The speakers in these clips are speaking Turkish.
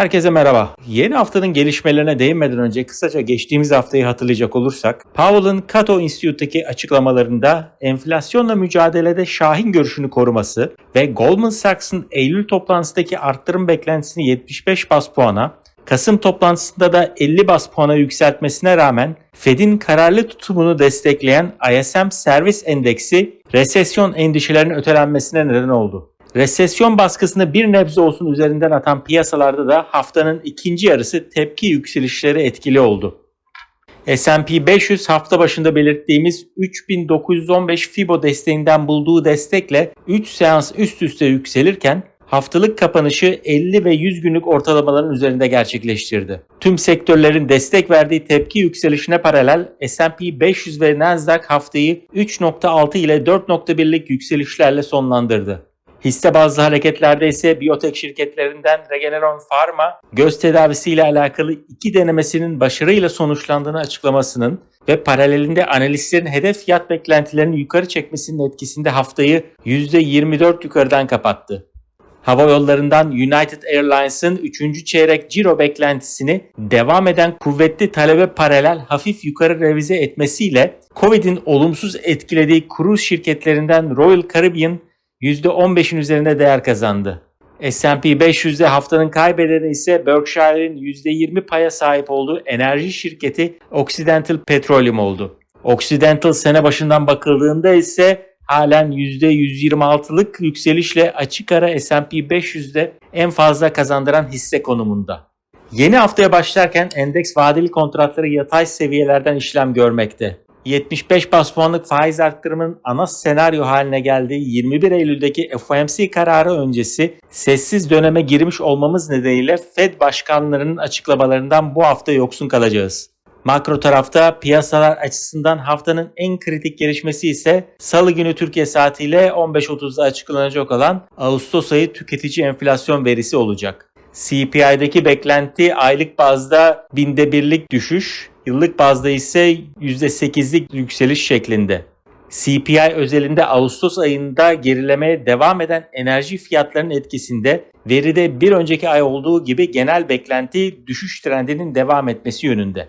Herkese merhaba. Yeni haftanın gelişmelerine değinmeden önce kısaca geçtiğimiz haftayı hatırlayacak olursak, Powell'ın Cato Institute'daki açıklamalarında enflasyonla mücadelede şahin görüşünü koruması ve Goldman Sachs'ın Eylül toplantısındaki arttırım beklentisini 75 bas puana, Kasım toplantısında da 50 bas puana yükseltmesine rağmen Fed'in kararlı tutumunu destekleyen ISM Servis Endeksi resesyon endişelerinin ötelenmesine neden oldu. Resesyon baskısını bir nebze olsun üzerinden atan piyasalarda da haftanın ikinci yarısı tepki yükselişleri etkili oldu. S&P 500 hafta başında belirttiğimiz 3915 Fibo desteğinden bulduğu destekle 3 seans üst üste yükselirken haftalık kapanışı 50 ve 100 günlük ortalamaların üzerinde gerçekleştirdi. Tüm sektörlerin destek verdiği tepki yükselişine paralel S&P 500 ve Nasdaq haftayı 3.6 ile 4.1'lik yükselişlerle sonlandırdı. Hisse bazlı hareketlerde ise biyotek şirketlerinden Regeneron Pharma, göz tedavisiyle alakalı iki denemesinin başarıyla sonuçlandığını açıklamasının ve paralelinde analistlerin hedef fiyat beklentilerini yukarı çekmesinin etkisinde haftayı %24 yukarıdan kapattı. Hava yollarından United Airlines'ın 3. çeyrek ciro beklentisini devam eden kuvvetli talebe paralel hafif yukarı revize etmesiyle Covid'in olumsuz etkilediği kruz şirketlerinden Royal Caribbean %15'in üzerinde değer kazandı. S&P 500'de haftanın kaybedeni ise Berkshire'in %20 paya sahip olduğu enerji şirketi Occidental Petroleum oldu. Occidental sene başından bakıldığında ise halen %126'lık yükselişle açık ara S&P 500'de en fazla kazandıran hisse konumunda. Yeni haftaya başlarken endeks vadeli kontratları yatay seviyelerden işlem görmekte. 75 bas puanlık faiz arttırımının ana senaryo haline geldiği 21 Eylül'deki FOMC kararı öncesi sessiz döneme girmiş olmamız nedeniyle Fed başkanlarının açıklamalarından bu hafta yoksun kalacağız. Makro tarafta piyasalar açısından haftanın en kritik gelişmesi ise Salı günü Türkiye saatiyle 15.30'da açıklanacak olan Ağustos ayı tüketici enflasyon verisi olacak. CPI'deki beklenti aylık bazda binde birlik düşüş, yıllık bazda ise %8'lik yükseliş şeklinde. CPI özelinde Ağustos ayında gerilemeye devam eden enerji fiyatlarının etkisinde veride bir önceki ay olduğu gibi genel beklenti düşüş trendinin devam etmesi yönünde.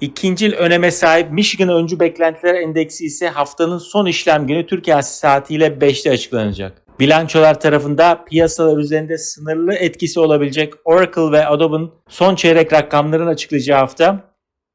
İkincil öneme sahip Michigan öncü beklentiler endeksi ise haftanın son işlem günü Türkiye saatiyle 5'te açıklanacak. Bilançolar tarafında piyasalar üzerinde sınırlı etkisi olabilecek Oracle ve Adobe'ın son çeyrek rakamlarını açıklayacağı hafta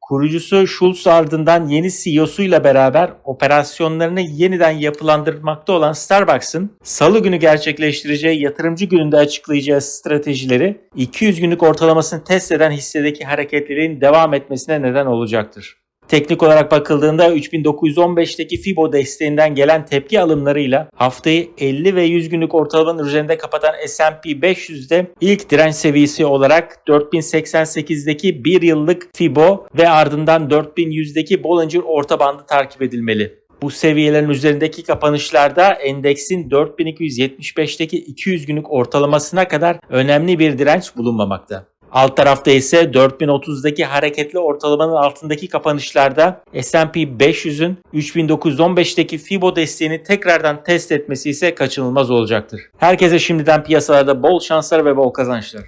kurucusu Schultz ardından yeni CEO'suyla beraber operasyonlarını yeniden yapılandırmakta olan Starbucks'ın salı günü gerçekleştireceği yatırımcı gününde açıklayacağı stratejileri 200 günlük ortalamasını test eden hissedeki hareketliliğin devam etmesine neden olacaktır. Teknik olarak bakıldığında 3915'teki Fibo desteğinden gelen tepki alımlarıyla haftayı 50 ve 100 günlük ortalamanın üzerinde kapatan S&P 500'de ilk direnç seviyesi olarak 4088'deki 1 yıllık Fibo ve ardından 4100'deki Bollinger orta bandı takip edilmeli. Bu seviyelerin üzerindeki kapanışlarda endeksin 4275'teki 200 günlük ortalamasına kadar önemli bir direnç bulunmamakta. Alt tarafta ise 4030'daki hareketli ortalamanın altındaki kapanışlarda S&P 500'ün 3915'teki Fibo desteğini tekrardan test etmesi ise kaçınılmaz olacaktır. Herkese şimdiden piyasalarda bol şanslar ve bol kazançlar.